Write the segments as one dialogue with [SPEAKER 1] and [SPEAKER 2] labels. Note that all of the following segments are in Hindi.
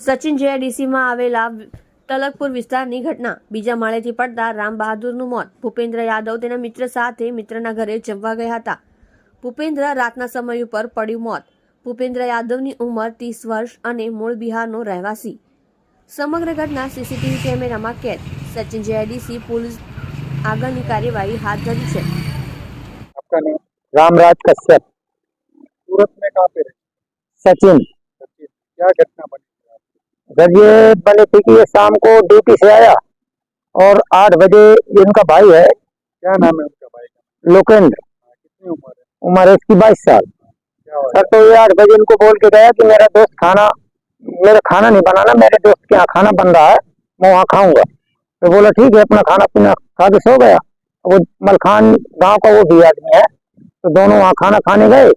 [SPEAKER 1] સચિન જેઆઈડીસીમાં આવેલા તલકપુર વિસ્તારની ઘટના. બીજા માળેથી પડતા રામ બહાદુરનું મોત. ભૂપેન્દ્ર યાદવ તેના મિત્ર સાથે મિત્રના ઘરે જમવા ગયા હતા. ભૂપેન્દ્ર રાતના સમય ઉપર પડ્યું મોત. ભૂપેન્દ્ર યાદવની ઉંમર ત્રીસ વર્ષ અને મૂળ બિહારનો રહેવાસી. સમગ્ર ઘટના સીસીટીવી કેમેરામાં કેદ. સચિન જેઆઈડીસી પોલીસ આગળની કાર્યવાહી હાથ ધરી છે.
[SPEAKER 2] સચિન. સચિન. ઘટના બની?
[SPEAKER 3] जब ये बने थी कि ये शाम को ड्यूटी से आया और आठ बजे ये इनका भाई है
[SPEAKER 2] क्या नाम है उनका भाई?
[SPEAKER 3] लोकेंद्र।
[SPEAKER 2] कितनी उम्र है?
[SPEAKER 3] उम्र है इसकी बाईस साल। सर तो ये आठ बजे इनको बोल के गया कि मेरा दोस्त खाना मेरा खाना नहीं बनाना मेरे दोस्त के यहाँ खाना बन रहा है मैं वहाँ खाऊँगा। तो बोला ठीक है अपना खाना पीना खा के सो गया। वो मलखान गाँव का वो भी आदमी है तो दोनों वहाँ खाना खाने गए।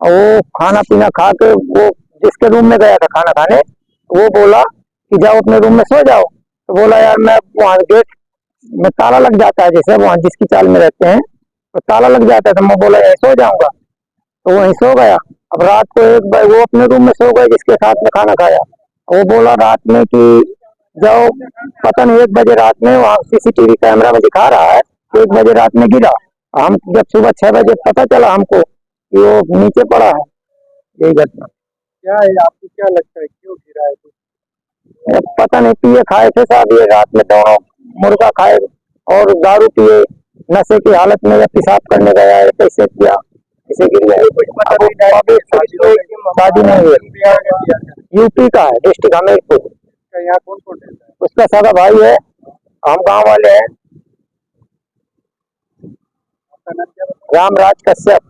[SPEAKER 3] और वो खाना पीना खा के वो जिसके रूम में गया था खाना खाने वो बोला कि जाओ अपने रूम में सो जाओ। तो बोला, यार, मैं वहाँ गेट में ताला लग जाता है, जैसे वहाँ जिसकी चाल में रहते हैं तो ताला लग जाता है। तो मैं बोला, यहीं सो जाऊँगा। तो वहीं सो गया। अब रात को एक बार वो अपने रूम में सो गए, जिसके साथ में खाना खाया। वो बोला रात में कि जाओ, पता नहीं, एक बजे रात में वहाँ सीसीटीवी कैमरा में दिखा रहा है कि एक बजे रात में गिरा। हम जब सुबह छह बजे पता चला हमको कि वो नीचे पड़ा है। यही घटना।
[SPEAKER 2] क्या है आपको क्या लगता है क्यों गिरा है
[SPEAKER 3] पता नहीं पिए खाए थे साहब ये रात में दोनों मुर्गा खाए और दारू पिए नशे की हालत में या पेशाब करने गया है कैसे किया ऐसे गिर गया शादी नहीं हुई। यूपी का है डिस्ट्रिक्ट हमीरपुर।
[SPEAKER 2] यहाँ कौन कौन रहता है?
[SPEAKER 3] उसका सगा भाई है हम गाँव वाले हैं।
[SPEAKER 2] बताया
[SPEAKER 3] रामराज कश्यप।